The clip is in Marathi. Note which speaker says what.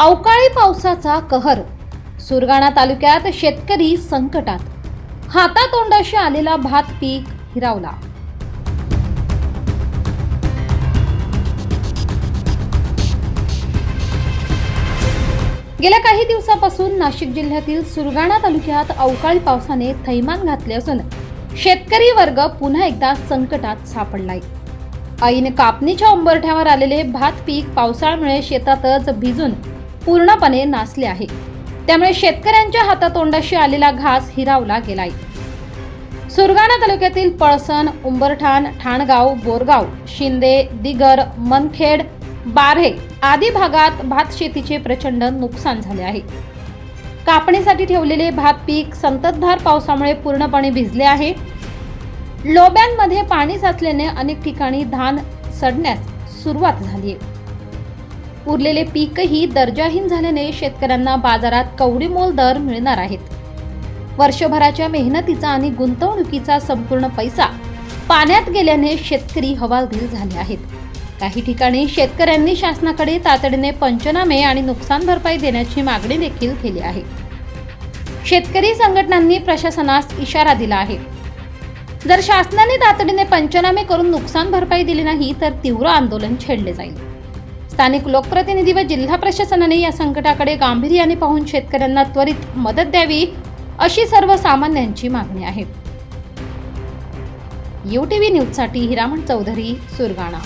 Speaker 1: अवकाळी पावसाचा कहर. सुरगाणा तालुक्यात शेतकरी संकटात. हातातोंडाशी आलेला भात पीक हिरावला. गेल्या काही दिवसापासून नाशिक जिल्ह्यातील सुरगाणा तालुक्यात अवकाळी पावसाने थैमान घातले असून शेतकरी वर्ग पुन्हा एकदा संकटात सापडलाय. ऐन कापणीच्या उंबरठ्यावर आलेले भात पीक पावसाळ्यामुळे शेतातच भिजून पूर्णपणे नासले आहे. त्यामुळे शेतकऱ्यांच्या हातातोंडाशी आलेला घास हिरावला गेलाय. सुरगाणा तालुक्यातील पळसण उंबरठाण ठाणगाव बोरगाव शिंदे दिगर मनखेड बारहे आदी भागात भात शेतीचे प्रचंड नुकसान झाले आहे. कापणीसाठी ठेवलेले भात पीक संततधार पावसामुळे पूर्णपणे भिजले आहे. लोब्यांमध्ये पाणी साचल्याने अनेक ठिकाणी धान सडण्यास सुरुवात झाली आहे. उरलेले पीकही दर्जाहीन झाल्याने शेतकऱ्यांना बाजारात कवडीमोल दर मिळणार आहेत. वर्षभराच्या मेहनतीचा आणि गुंतवणुकीचा संपूर्ण पैसा पाण्यात गेल्याने शेतकरी हवालदिल झाले आहेत. काही ठिकाणी शेतकऱ्यांनी शासनाकडे तातडीने पंचनामे आणि नुकसान भरपाई देण्याची मागणी देखील केली आहे. शेतकरी संघटनांनी प्रशासनास इशारा दिला आहे. जर शासनाने तातडीने पंचनामे करून नुकसान भरपाई दिली नाही तर तीव्र आंदोलन छेडले जाईल. स्थानिक लोकप्रतिनिधी व जिल्हा प्रशासनाने या संकटाकडे गांभीर्याने पाहून शेतकऱ्यांना त्वरित मदत द्यावी अशी सर्वसामान्यांची मागणी आहे. यू टी व्ही न्यूजसाठी हिरामण चौधरी सुरगाणा.